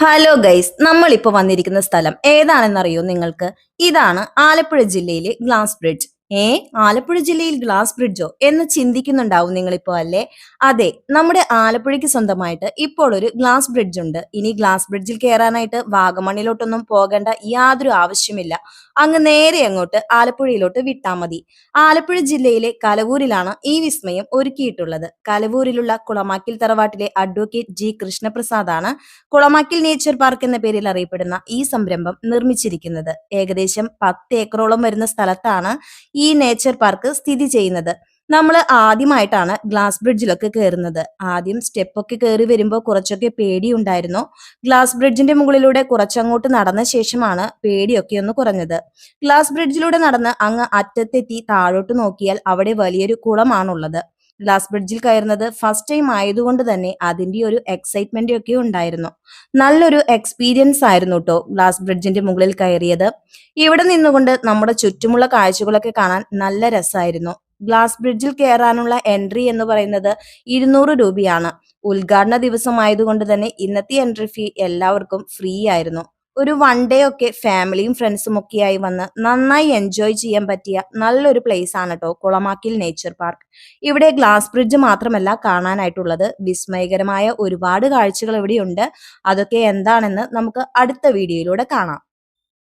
Hello guys നമ്മളിപ്പോൾ വന്നിരിക്കുന്ന സ്ഥലം ഏതാണെന്നറിയോ നിങ്ങൾക്ക്? ഇതാണ് ആലപ്പുഴ ജില്ലയിലെ ഗ്ലാസ് ബ്രിഡ്ജ്. ഏ? ആലപ്പുഴ ജില്ലയിൽ ഗ്ലാസ് ബ്രിഡ്ജോ എന്ന് ചിന്തിക്കുന്നുണ്ടാവും നിങ്ങളിപ്പോ അല്ലേ? അതെ നമ്മുടെ ആലപ്പുഴയ്ക്ക് സ്വന്തമായിട്ട് ഇപ്പോൾ ഒരു ഗ്ലാസ് ബ്രിഡ്ജ് ഉണ്ട് ഇനി ഗ്ലാസ് ബ്രിഡ്ജിൽ കയറാനായിട്ട് വാഗമണ്ണിലോട്ടൊന്നും പോകേണ്ട യാതൊരു ആവശ്യമില്ല. അങ്ങ് നേരെ അങ്ങോട്ട് ആലപ്പുഴയിലോട്ട് വിട്ടാൽ മതി. ആലപ്പുഴ ജില്ലയിലെ കലവൂരിലാണ് ഈ വിസ്മയം ഒരുക്കിയിട്ടുള്ളത്. കലവൂരിലുള്ള കുളമാക്കിൽ തറവാട്ടിലെ അഡ്വക്കേറ്റ് ജി കൃഷ്ണപ്രസാദാണ് കുളമാക്കിൽ നേച്ചർ പാർക്ക് എന്ന പേരിൽ അറിയപ്പെടുന്ന ഈ സംരംഭം നിർമ്മിച്ചിരിക്കുന്നത്. ഏകദേശം പത്ത് ഏക്കറോളം വരുന്ന സ്ഥലത്താണ് ഈ നേച്ചർ പാർക്ക് സ്ഥിതി ചെയ്യുന്നത്. നമ്മൾ ആദ്യമായിട്ടാണ് ഗ്ലാസ് ബ്രിഡ്ജിലൊക്കെ കയറുന്നത് ആദ്യം സ്റ്റെപ്പൊക്കെ കയറി വരുമ്പോൾ കുറച്ചൊക്കെ പേടിയുണ്ടായിരുന്നു. ഗ്ലാസ് ബ്രിഡ്ജിന്റെ മുകളിലൂടെ കുറച്ചങ്ങോട്ട് നടന്ന ശേഷമാണ് പേടിയൊക്കെ ഒന്ന് കുറഞ്ഞത്. ഗ്ലാസ് ബ്രിഡ്ജിലൂടെ നടന്ന് അങ്ങ് അറ്റത്തെത്തി താഴോട്ട് നോക്കിയാൽ അവിടെ വലിയൊരു കുളമാണുള്ളത്. ഗ്ലാസ് ബ്രിഡ്ജിൽ കയറുന്നത് ഫസ്റ്റ് ടൈം ആയതുകൊണ്ട് തന്നെ അതിന്റെ ഒരു എക്സൈറ്റ്മെന്റ് ഒക്കെ ഉണ്ടായിരുന്നു. നല്ലൊരു എക്സ്പീരിയൻസ് ആയിരുന്നു കേട്ടോ ഗ്ലാസ് ബ്രിഡ്ജിന്റെ മുകളിൽ കയറിയത്. ഇവിടെ നിന്നുകൊണ്ട് നമ്മുടെ ചുറ്റുമുള്ള കാഴ്ചകളൊക്കെ കാണാൻ നല്ല രസമായിരുന്നു ഗ്ലാസ് ബ്രിഡ്ജിൽ കയറാനുള്ള എൻട്രി എന്ന് പറയുന്നത് ഇരുന്നൂറ് രൂപയാണ്. ഉദ്ഘാടന ദിവസമായതുകൊണ്ട് തന്നെ ഇന്നത്തെ എൻട്രി ഫീ എല്ലാവർക്കും ഫ്രീ ആയിരുന്നു. ഒരു വൺ ഡേ ഒക്കെ ഫാമിലിയും ഫ്രണ്ട്സും ഒക്കെയായി വന്ന് നന്നായി എൻജോയ് ചെയ്യാൻ പറ്റിയ നല്ലൊരു പ്ലേസ് ആണ് കേട്ടോ കുളമാക്കിൽ നേച്ചർ പാർക്ക് ഇവിടെ ഗ്ലാസ് ബ്രിഡ്ജ് മാത്രമല്ല കാണാനായിട്ടുള്ളത്. വിസ്മയകരമായ ഒരുപാട് കാഴ്ചകൾ ഇവിടെയുണ്ട്. അതൊക്കെ എന്താണെന്ന് നമുക്ക് അടുത്ത വീഡിയോയിലൂടെ കാണാം.